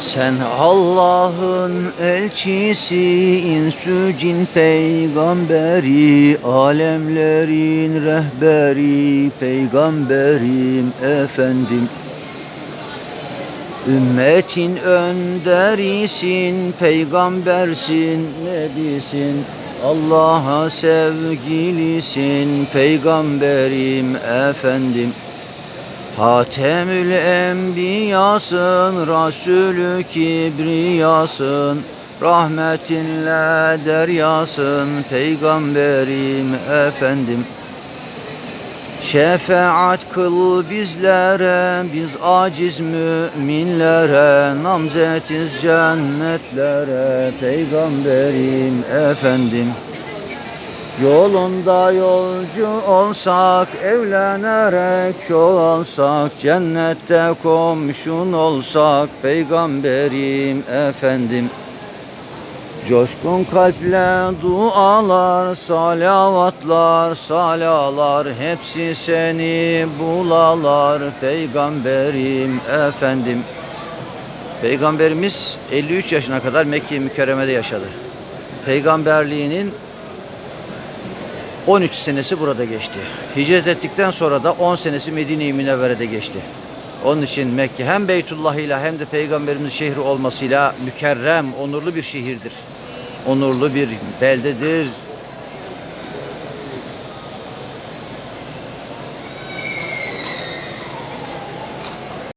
Sen Allah'ın elçisi, insü cin peygamberi, alemlerin rehberi, peygamberim efendim. Ümmetin önderisin, peygambersin, nebisin. Allah'a sevgilisin, peygamberim efendim. Hatemül Enbiyasın, Resulü Kibriyasın, Rahmetinle deryasın, Peygamberim efendim. Şefaat kıl bizlere, biz aciz müminlere, namzetiz cennetlere, Peygamberim efendim. Yolunda yolcu olsak, evlenerek çoğalsak, cennette komşun olsak, peygamberim efendim. Coşkun kalple dualar, salavatlar, salalar, hepsi seni bulalar, peygamberim efendim. Peygamberimiz 53 yaşına kadar Mekke-i Mükerreme'de yaşadı. Peygamberliğinin 13 senesi burada geçti. Hicret ettikten sonra da 10 senesi Medine-i Münevvere'de geçti. Onun için Mekke hem Beytullah ile hem de Peygamberimizin şehri olmasıyla mükerrem, onurlu bir şehirdir. Onurlu bir beldedir,